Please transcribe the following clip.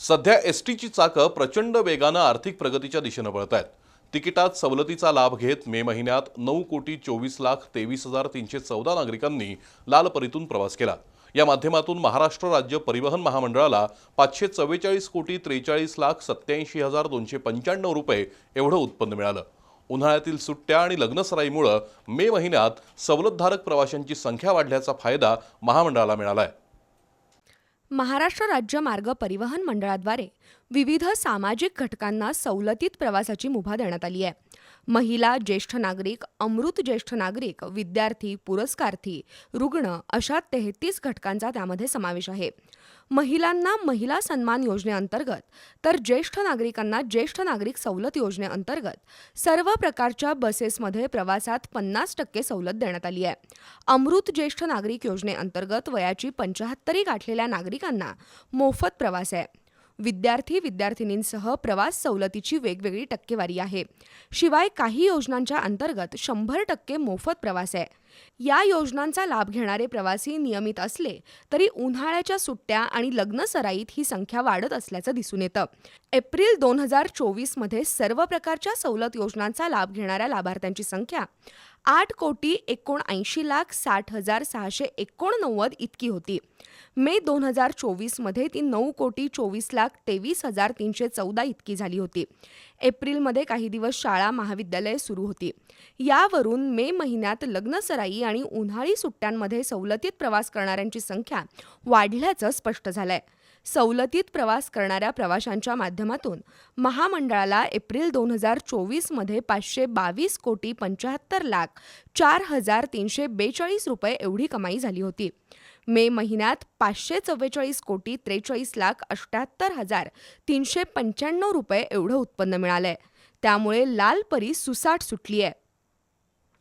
सध्या एस टीची चाकं प्रचंड वेगानं आर्थिक प्रगतीच्या दिशेनं पळत आहेत तिकिटात सवलतीचा लाभ घेत मे महिन्यात नऊ कोटी चोवीस लाख तेवीस हजार तीनशे चौदा नागरिकांनी लाल परीतून प्रवास केला. या माध्यमातून महाराष्ट्र राज्य परिवहन महामंडळाला पाचशे चव्वेचाळीस कोटी त्रेचाळीस लाख सत्याऐंशी हजार दोनशे पंच्याण्णव रुपये एवढं उत्पन्न मिळालं. उन्हाळ्यातील सुट्ट्या आणि लग्नसराईमुळं मे महिन्यात सवलतधारक प्रवाशांची संख्या वाढल्याचा फायदा महामंडळाला मिळाला आहे महाराष्ट्र राज्य मार्ग परिवहन मंडळाद्वारे विविध सामाजिक घटकांना सवलतीत प्रवासाची मुभा देण्यात आली आहे. महिला ज्येष्ठ नागरिक अमृत ज्येष्ठ नागरिक विद्यार्थी पुरस्कार्थी रुग्ण अशा तेहतीस घटकांचा त्यामध्ये समावेश आहे. महिलांना महिला सन्मान योजनेअंतर्गत तर ज्येष्ठ नागरिकांना ज्येष्ठ नागरिक सवलत योजनेअंतर्गत सर्व प्रकारच्या बसेसमध्ये प्रवासात पन्नास टक्के सवलत देण्यात आली आहे. अमृत ज्येष्ठ नागरिक योजनेअंतर्गत वयाची पंचाहत्तरी गाठलेल्या नागरिकांना मोफत प्रवास आहे. विद्यार्थी विद्यार्थिनींसह प्रवास सवलतीची वेगवेगळी टक्केवारी आहे. शिवाय काही योजनांच्या अंतर्गत शंभर टक्के मोफत प्रवास आहे. या योजनांचा लाभ घेणारे प्रवासी नियमित असले तरी उन्हाळ्याच्या सुट्ट्या आणि लग्नसराईत ही संख्या वाढत असल्याचं दिसून येतं. एप्रिल दोन हजार चोवीसमध्ये सर्व प्रकारच्या सवलत योजनांचा लाभ घेणाऱ्या लाभार्थ्यांची संख्या आठ कोटी एकोणऐंशी लाख साठ हजार सहाशे एकोणनव्वद इतकी होती. मे दोन हजार चोवीसमध्ये ती नऊ कोटी चोवीस लाख तेवीस हजार तीनशे चौदा इतकी झाली होती. एप्रिलमध्ये काही दिवस शाळा महाविद्यालये सुरू होती. यावरून मे महिन्यात लग्नसराई आणि उन्हाळी सुट्ट्यांमध्ये सवलतीत प्रवास करणाऱ्यांची संख्या वाढल्याचं स्पष्ट झालं आहे सवलतीत प्रवास करणाऱ्या प्रवाशांच्या माध्यमातून महामंडळाला एप्रिल दोन हजार चोवीसमध्ये पाचशे बावीस कोटी पंच्याहत्तर लाख चार हजार तीनशे बेचाळीस रुपये एवढी कमाई झाली होती. मे महिन्यात पाचशे चव्वेचाळीस कोटी त्रेचाळीस लाख अष्ट्याहत्तर हजार तीनशे पंच्याण्णव रुपये एवढं उत्पन्न मिळालंय. त्यामुळे लाल परी सुसाट सुटली आहे